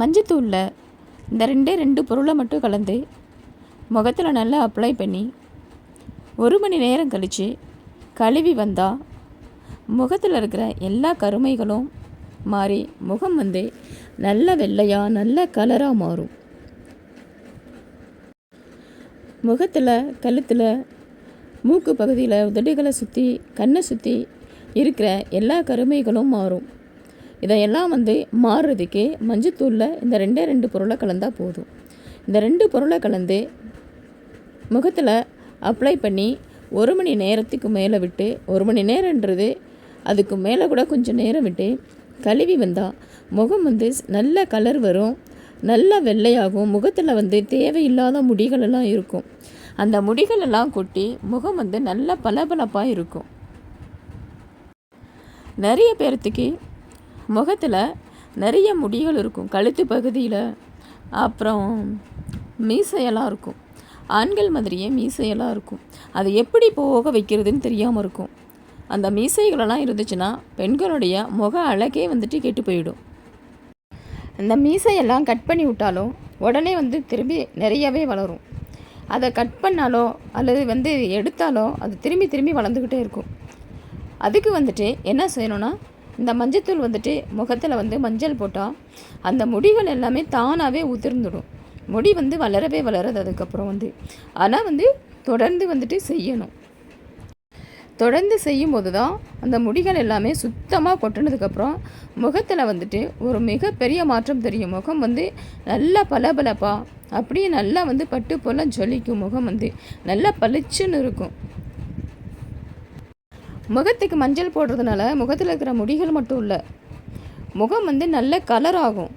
மஞ்சத்தூளில் இந்த ரெண்டே ரெண்டு பொருளை மட்டும் கலந்து முகத்தில் நல்லா அப்ளை பண்ணி ஒரு மணி நேரம் கழித்து கழுவி வந்தால் முகத்தில் இருக்கிற எல்லா கருமைகளும் மாறி முகம் வந்து நல்ல வெள்ளையாக நல்ல கலராக மாறும். முகத்தில் கழுத்தில் மூக்கு பகுதியில் உதடுகளை சுற்றி கண்ணை சுற்றி இருக்கிற எல்லா கருமைகளும் மாறும். இதையெல்லாம் வந்து மாறுறதுக்கு மஞ்சத்தூளில் இந்த ரெண்டே ரெண்டு பொருளை கலந்தால் போதும். இந்த ரெண்டு பொருளை கலந்து முகத்தில் அப்ளை பண்ணி ஒரு மணி நேரத்துக்கு மேலே விட்டு ஒரு மணி நேரன்றது அதுக்கு மேலே கூட கொஞ்சம் நேரம் விட்டு கழுவி வந்தால் முகம் வந்து நல்ல கலர் வரும். நல்ல வெள்ளையாகும். முகத்தில் வந்து தேவையில்லாத முடிகளெல்லாம் இருக்கும். அந்த முடிகளெல்லாம் கொட்டி முகம் வந்து நல்ல பளபளப்பாக இருக்கும். நிறைய பேர்த்துக்கு முகத்தில் நிறைய முடிகள் இருக்கும். கழுத்து பகுதியில் அப்புறம் மீசையெல்லாம் இருக்கும். ஆண்கள் மாதிரியே மீசையெல்லாம் இருக்கும். அது எப்படி போக வைக்கிறதுன்னு தெரியாமல் இருக்கும். அந்த மீசைகளெல்லாம் இருந்துச்சுன்னா பெண்களுடைய முக அழகே வந்துட்டு கெட்டு போயிடும். அந்த மீசையெல்லாம் கட் பண்ணி விட்டாலும் உடனே வந்து திரும்பி நிறையவே வளரும். அதை கட் பண்ணாலோ அல்லது வந்து எடுத்தாலோ அது திரும்பி திரும்பி வளர்ந்துக்கிட்டே இருக்கும். அதுக்கு வந்துட்டு என்ன செய்யணும்னா இந்த மஞ்சத்தூள் வந்துட்டு முகத்தில் வந்து மஞ்சள் போட்டால் அந்த முடிகள் எல்லாமே தானாகவே உதிர்ந்துடும். முடி வந்து வளரவே வளராது அதுக்கப்புறம் வந்து. ஆனால் வந்து தொடர்ந்து வந்துட்டு செய்யணும். தொடர்ந்து செய்யும்போது தான் அந்த முடிகள் எல்லாமே சுத்தமாக கொட்டினதுக்கப்புறம் முகத்தில் வந்துட்டு ஒரு மிகப்பெரிய மாற்றம் தெரியும். முகம் வந்து நல்லா பளபளப்பாக அப்படியே நல்லா வந்து பட்டு போல ஜொலிக்கும் முகம் வந்து. நல்லா பளிச்சுன்னு இருக்கும். முகத்துக்கு மஞ்சள் போடுறதுனால முகத்தில் இருக்கிற முடிகள் மட்டும் இல்லை. முகம் வந்து நல்ல கலர் ஆகும்.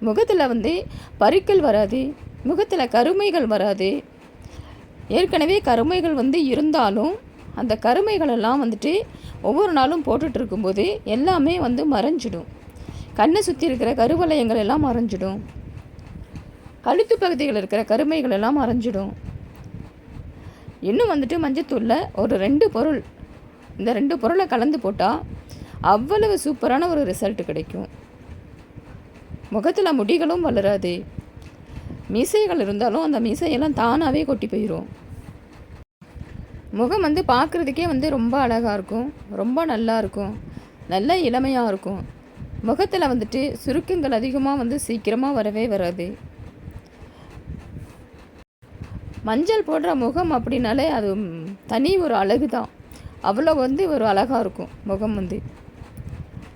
முகத்தில் வந்து பருக்கள் வராது. முகத்தில் கருமைகள் வராது. ஏற்கனவே கருமைகள் வந்து இருந்தாலும் அந்த கருமைகளெல்லாம் வந்துட்டு ஒவ்வொரு நாளும் போட்டுட்டு இருக்கும்போது எல்லாமே வந்து மறைஞ்சிடும். கண்ணை சுற்றி இருக்கிற கருவலயங்கள் எல்லாம் மறைஞ்சிடும். கழுத்து பகுதியில் இருக்கிற கருமைகள் எல்லாம் மறைஞ்சிடும். இன்னும் வந்துட்டு மஞ்சத்தூளில் ஒரு ரெண்டு பொருள் இந்த ரெண்டு பொருளை கலந்து போட்டால் அவ்வளவு சூப்பரான ஒரு ரிசல்ட் கிடைக்கும். முகத்தில் முடிகளும் வளராது. மீசைகள் இருந்தாலும் அந்த மீசையெல்லாம் தானாகவே கொட்டி போயிடும் முகம் வந்து பார்க்குறதுக்கே வந்து ரொம்ப அழகாக இருக்கும். ரொம்ப நல்லா இருக்கும். நல்ல இளமையாக இருக்கும். முகத்தில் வந்துட்டு சுருக்கங்கள் அதிகமாக வந்து சீக்கிரமாக வரவே வராது. மஞ்சள் போடுற முகம் அப்படின்னாலே அது தனி ஒரு அழகு தான் அவ்வளோ வந்து ஒரு அழகாக இருக்கும் முகம் வந்து.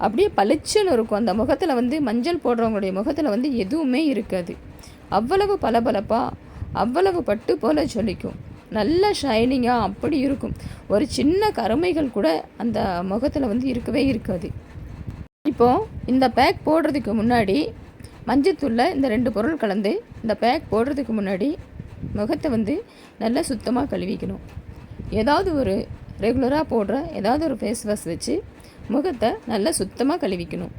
அப்படியே பளிச்சுன்னு இருக்கும். அந்த முகத்தில் வந்து மஞ்சள் போடுறவங்களுடைய முகத்தில் வந்து எதுவுமே இருக்காது. அவ்வளவு பளபளப்பாக அவ்வளவு பட்டு போல ஜொலிக்கும். நல்ல ஷைனிங்காக அப்படி இருக்கும். ஒரு சின்ன கருமைகள் கூட அந்த முகத்தில் வந்து இருக்கவே இருக்காது. இப்போது இந்த பேக் போடுறதுக்கு முன்னாடி மஞ்சத்தூளில் இந்த ரெண்டு பொருள் கலந்து இந்த பேக் போடுறதுக்கு முன்னாடி முகத்தை வந்து நல்லா சுத்தமாக கழுவிக்கணும். ஏதாவது ஒரு ரெகுலராக போடுற ஏதாவது ஒரு ஃபேஸ் வாஷ் வச்சு முகத்தை நல்லா சுத்தமாக கழுவிக்கணும்.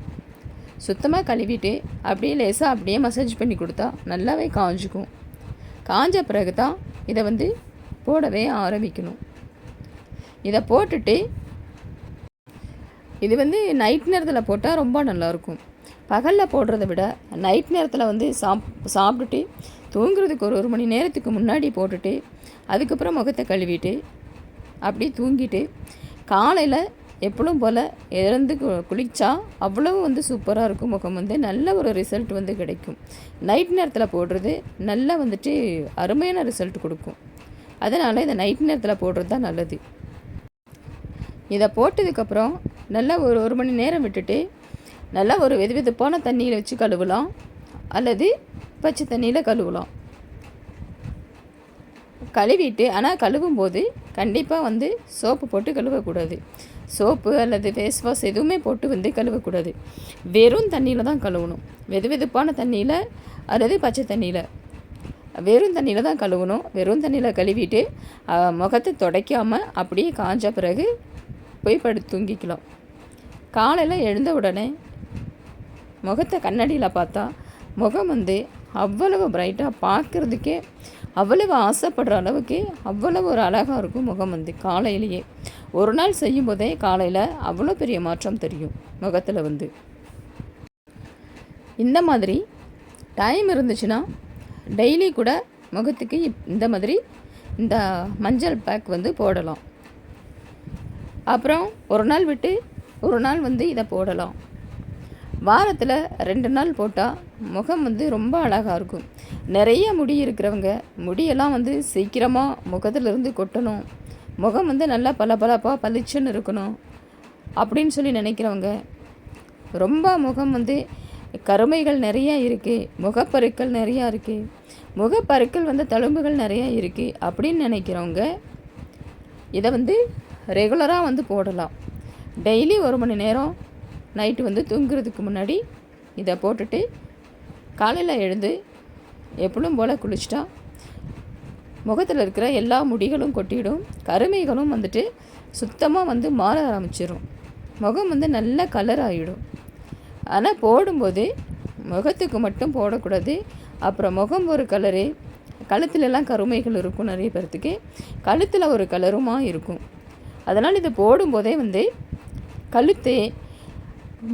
சுத்தமாக கழுவிட்டு அப்படியே லேசாக அப்படியே மசாஜ் பண்ணி கொடுத்தா நல்லாவே காஞ்சிக்கும். காஞ்ச பிறகு தான் இதை வந்து போடவே ஆரம்பிக்கணும். இதை போட்டுட்டு இது வந்து நைட் நேரத்தில் போட்டால் ரொம்ப நல்லாயிருக்கும் பகலில் போடுறத விட நைட் நேரத்தில் வந்து சாப் சாப்பிட்டுட்டு தூங்குறதுக்கு ஒரு ஒரு மணி நேரத்துக்கு முன்னாடி போட்டுட்டு அதுக்கப்புறம் முகத்தை கழுவிட்டு அப்படியே தூங்கிட்டு காலையில் எப்பளும் போல் இறந்து குளித்தா அவ்வளவு வந்து சூப்பராக இருக்கும் முகம் வந்து. நல்ல ஒரு ரிசல்ட் வந்து கிடைக்கும். நைட் நேரத்தில் போடுறது நல்லா வந்துட்டு அருமையான ரிசல்ட் கொடுக்கும். அதனால் இதை நைட் நேரத்தில் போடுறது தான் நல்லது. இதை போட்டதுக்கப்புறம் நல்லா ஒரு ஒரு மணி நேரம் விட்டுட்டு நல்லா ஒரு வெது வெதுப்பான தண்ணியில் வச்சு கழுவலாம். அல்லது பச்சை தண்ணியில் கழுவலாம். கழுவிட்டு ஆனால் கழுவும் போது கண்டிப்பாக வந்து சோப்பு போட்டு கழுவக்கூடாது. சோப்பு அல்லது ஃபேஸ் வாஷ் எதுவுமே போட்டு வந்து கழுவக்கூடாது. வெறும் தண்ணியில் தான் கழுவணும். வெது வெதுப்பான தண்ணியில் அல்லது பச்சை தண்ணியில். வெறும் தண்ணியில் தான் கழுவணும். வெறும் தண்ணியில் கழுவிட்டு முகத்தை துடைக்காமல் அப்படியே காஞ்ச பிறகு போய் படுத்து தூங்கிக்கலாம். காலையில் எழுந்த உடனே முகத்தை கண்ணாடியில் பார்த்தா முகம் வந்து அவ்வளவு பிரைட்டாக பார்க்குறதுக்கே அவ்வளவு ஆசைப்படுற அளவுக்கு அவ்வளவு ஒரு அழகாக இருக்கும் முகம் வந்து காலையிலேயே. ஒரு நாள் செய்யும் போதே காலையில் அவ்வளோ பெரிய மாற்றம் தெரியும் முகத்தில் வந்து. இந்த மாதிரி டைம் இருந்துச்சுன்னா டெய்லி கூட முகத்துக்கு இப்- இந்த மாதிரி இந்த மஞ்சள் பேக் வந்து போடலாம். அப்புறம் ஒரு நாள் விட்டு ஒரு நாள் வந்து இதை போடலாம். வாரத்தில் ரெண்டு நாள் போட்டால் முகம் வந்து ரொம்ப அழகாக இருக்கும். நிறைய முடி இருக்கிறவங்க முடியெல்லாம் வந்து சீக்கிரமாக முகத்திலிருந்து கொட்டணும். முகம் வந்து நல்லா பளபளப்பாக பளிச்சுன்னு இருக்கணும் அப்படின்னு சொல்லி நினைக்கிறவங்க ரொம்ப முகம் வந்து கருமைகள் நிறையா இருக்குது முகப்பருக்கள் நிறையா இருக்குது முகப்பருக்கள் வந்து தழும்புகள் நிறையா இருக்குது அப்படின்னு நினைக்கிறவங்க இதை வந்து ரெகுலராக வந்து போடலாம். டெய்லி ஒரு மணி நேரம் நைட்டு வந்து தூங்குறதுக்கு முன்னாடி இதை போட்டுட்டு காலையில் எழுந்து எப்பளும் போல் குளிச்சிட்டா முகத்தில் இருக்கிற எல்லா முடிகளும் கொட்டிடும் கருமைகளும் வந்துட்டு சுத்தமாக வந்து மாற ஆரம்பிச்சிடும் முகம் வந்து நல்ல கலர் ஆகிடும் ஆனால் போடும்போது முகத்துக்கு மட்டும் போடக்கூடாது. அப்புறம் முகம் ஒரு கலரு கழுத்துலலாம் கருமைகள் இருக்கும் நிறைய பேர்த்துக்கு. கழுத்தில் ஒரு கலருமாக இருக்கும். அதனால் இதை போடும்போதே வந்து கழுத்து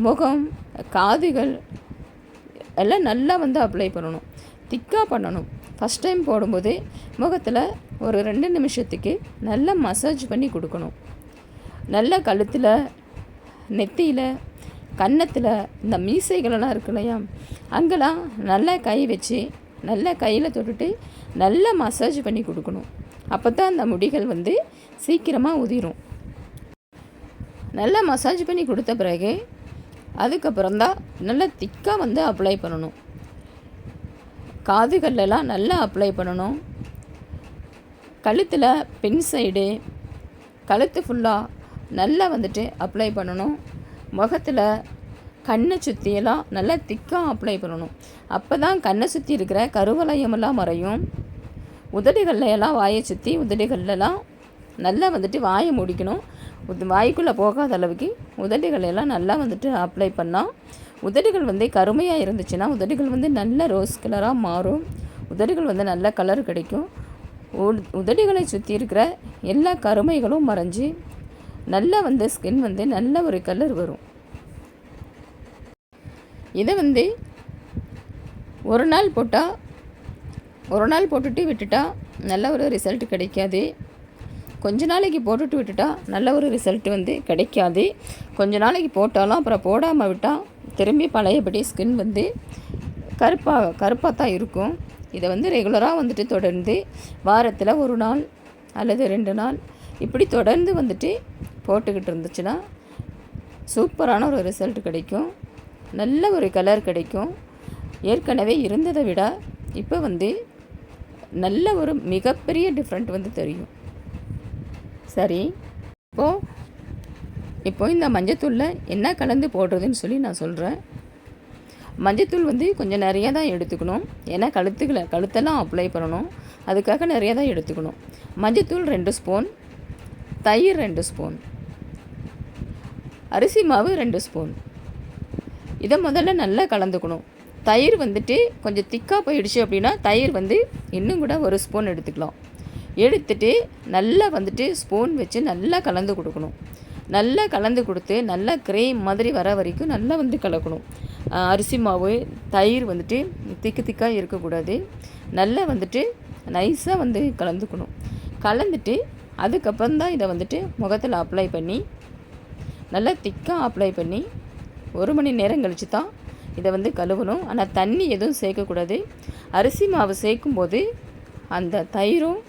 முகம் காதுகள் எல்லாம் நல்லா வந்து அப்ளை பண்ணணும். திக்காக பண்ணணும். ஃபஸ்ட் டைம் போடும்போது முகத்தில் ஒரு ரெண்டு நிமிஷத்துக்கு நல்லா மசாஜ் பண்ணி கொடுக்கணும். நல்ல கழுத்தில் நெத்தியில் கன்னத்தில் இந்த மீசைகளெல்லாம் இருக்கு இல்லையா? அங்கெல்லாம் நல்லா கை வச்சு நல்லா கையில் தொட்டுட்டு நல்லா மசாஜ் பண்ணி கொடுக்கணும். அப்போ தான் அந்த முடிகள் வந்து சீக்கிரமாக உதிரும். நல்லா மசாஜ் பண்ணி கொடுத்த பிறகு அதுக்கப்புறம் தான் நல்லா திக்காக வந்து அப்ளை பண்ணணும். காதுகள்லாம் நல்லா அப்ளை பண்ணணும். கழுத்தில் பின் சைடு கழுத்து ஃபுல்லாக நல்லா வந்துட்டு அப்ளை பண்ணணும். முகத்தில் கண்ணை சுற்றியெல்லாம் நல்லா திக்காக அப்ளை பண்ணணும். அப்போ தான் கண்ணை சுற்றி இருக்கிற கருவலயமெல்லாம் மறையும். உதடுகள்லையெல்லாம் வாயை சுற்றி உதடுகள்லாம் நல்லா வந்துட்டு வாயை முடிக்கணும். வாய்க்குள்ளே போகாத அளவுக்கு உதடுகள் எல்லாம் நல்லா வந்துட்டு அப்ளை பண்ணால் உதடுகள் வந்து கருமையாக இருந்துச்சுன்னா உதடுகள் வந்து நல்ல ரோஸ் கலராக மாறும். உதடுகள் வந்து நல்ல கலர் கிடைக்கும். உதடுகளை சுற்றி இருக்கிற எல்லா கருமைகளும் மறைஞ்சு நல்லா வந்து ஸ்கின் வந்து நல்ல ஒரு கலர் வரும். இதை வந்து ஒரு நாள் போட்டால் ஒரு நாள் போட்டுட்டு விட்டுட்டால் நல்ல ஒரு ரிசல்ட் கிடைக்காது. கொஞ்ச நாளைக்கு போட்டுட்டு விட்டுட்டா நல்ல ஒரு ரிசல்ட் வந்து கிடைக்காது. கொஞ்ச நாளைக்கு போட்டாலும் அப்புறம் போடாமல் விட்டால் திரும்பி பழையபடி ஸ்கின் வந்து கருப்பாக கருப்பாக தான் இருக்கும். இதை வந்து ரெகுலராக வந்துட்டு தொடர்ந்து வாரத்தில் ஒரு நாள் அல்லது ரெண்டு நாள் இப்படி தொடர்ந்து வந்துட்டு போட்டுக்கிட்டு இருந்துச்சுன்னா சூப்பரான ஒரு ரிசல்ட் கிடைக்கும். நல்ல ஒரு கலர் கிடைக்கும். ஏற்கனவே இருந்ததை விட இப்போ வந்து நல்ல ஒரு மிகப்பெரிய டிஃப்ரெண்ட் வந்து தெரியும். சரி. இப்போது இப்போ இந்த மஞ்சத்தூளில் என்ன கலந்து போடுறதுன்னு சொல்லி நான் சொல்கிறேன் மஞ்சத்தூள் வந்து கொஞ்சம் நிறையா தான் எடுத்துக்கணும். ஏன்னா கழுத்துக்களை கழுத்தெல்லாம் அப்ளை பண்ணணும். அதுக்காக நிறையா தான் எடுத்துக்கணும். மஞ்சத்தூள் ரெண்டு ஸ்பூன். தயிர் ரெண்டு ஸ்பூன். அரிசி மாவு ரெண்டு ஸ்பூன். இதை முதல்ல நல்லா கலந்துக்கணும். தயிர் வந்துட்டு கொஞ்சம் திக்காக போயிடுச்சு அப்படின்னா தயிர் வந்து இன்னும் கூட ஒரு ஸ்பூன் எடுத்துக்கலாம். எடுத்துட்டு நல்லா வந்துட்டு ஸ்பூன் வச்சு நல்லா கலந்து கொடுக்கணும். நல்லா கலந்து கொடுத்து நல்லா கிரேம் மாதிரி வர வரைக்கும் நல்லா வந்து கலக்கணும். அரிசி மாவு தயிர் வந்துட்டு திக்கு திக்காக இருக்கக்கூடாது. நல்லா வந்துட்டு நைஸாக வந்து கலந்துக்கணும். கலந்துட்டு அதுக்கப்புறம் தான் இதை வந்துட்டு முகத்தில் அப்ளை பண்ணி நல்லா திக்காக அப்ளை பண்ணி ஒரு மணி நேரம் கழித்து தான் இதை வந்து கழுவணும். ஆனால் தண்ணி எதுவும் சேர்க்கக்கூடாது. அரிசி மாவு சேர்க்கும்போது அந்த தயிரும்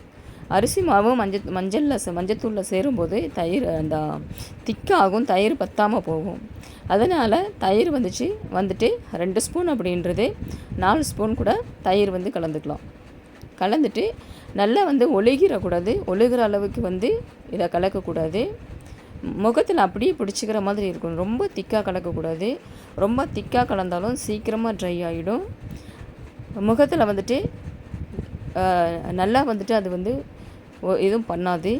அரிசி மாவும் மஞ்சள் மஞ்சளில் சே- மஞ்சத்தூளில் சேரும்போது தயிர் அந்த திக்காகும் தயிர் பத்தாமல் போகும். அதனால் தயிர் வந்துச்சு வந்துட்டு ரெண்டு ஸ்பூன் அப்படின்றது நாலு ஸ்பூன் கூட தயிர் வந்து கலந்துக்கலாம். கலந்துட்டு நல்லா வந்து ஒழுகிடக்கூடாது ஒழுகிற அளவுக்கு வந்து இதை கலக்கக்கூடாது. முகத்தில் அப்படியே பிடிச்சிக்கிற மாதிரி இருக்கும் ரொம்ப திக்காக கலக்கக்கூடாது. ரொம்ப திக்காக கலந்தாலும் சீக்கிரமாக ட்ரை ஆகிடும் முகத்தில் வந்துட்டு நல்லா வந்துட்டு அது வந்து எதுவும் பண்ணாது.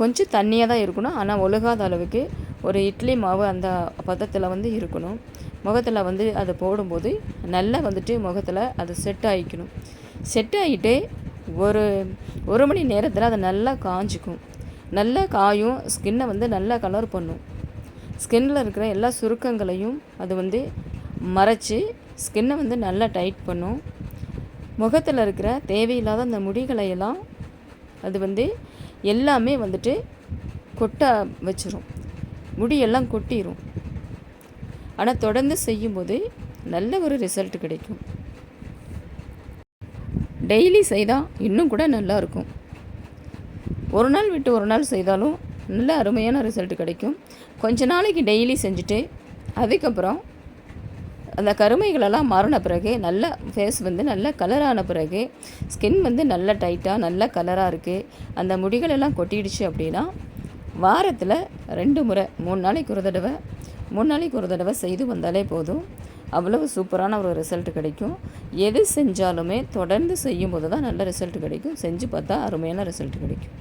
கொஞ்சம் தண்ணியாக தான் இருக்கணும். ஆனால் ஒழுகாத அளவுக்கு ஒரு இட்லி மாவு அந்த பதத்தில் வந்து இருக்கணும். முகத்தில் வந்து அதை போடும்போது நல்லா வந்துட்டு முகத்தில் அது செட் ஆகிக்கணும் செட் ஆகிட்டு ஒரு ஒரு மணி நேரத்தில் அது நல்லா காஞ்சிக்கும். நல்லா காயும் ஸ்கின்னை வந்து நல்லா கலர் பண்ணும். ஸ்கின்னில் இருக்கிற எல்லா சுருக்கங்களையும் அது வந்து மறைச்சி ஸ்கின்னை வந்து நல்லா டைட் பண்ணும். முகத்தில் இருக்கிற தேவையில்லாத அந்த முடிகளையெல்லாம் அது வந்து எல்லாமே வந்துட்டு கொட்ட வச்சிரும். முடியெல்லாம் கொட்டிடும் ஆனால் தொடர்ந்து செய்யும்போது நல்ல ஒரு ரிசல்ட் கிடைக்கும். டெய்லி செய்தால் இன்னும் கூட நல்லா இருக்கும். ஒரு நாள் விட்டு ஒரு நாள் செய்தாலும் நல்ல அருமையான ரிசல்ட் கிடைக்கும். கொஞ்ச நாளைக்கு டெய்லி செஞ்சுட்டு அதுக்கப்புறம் அந்த கருமைகளெல்லாம் மாறின பிறகு நல்ல ஃபேஸ் வந்து நல்ல கலரான பிறகு ஸ்கின் வந்து நல்ல டைட்டாக நல்ல கலராக இருக்குது அந்த முடிகளெல்லாம் கொட்டிடுச்சு அப்படின்னா வாரத்தில் ரெண்டு முறை மூணு நாளைக்கு ஒரு தடவை மூணு நாளைக்கு ஒரு தடவை செய்து வந்தாலே போதும். அவ்வளவு சூப்பரான ஒரு ரிசல்ட் கிடைக்கும். எது செஞ்சாலுமே தொடர்ந்து செய்யும்போது தான் நல்ல ரிசல்ட் கிடைக்கும். செஞ்சு பார்த்தா அருமையான ரிசல்ட் கிடைக்கும்.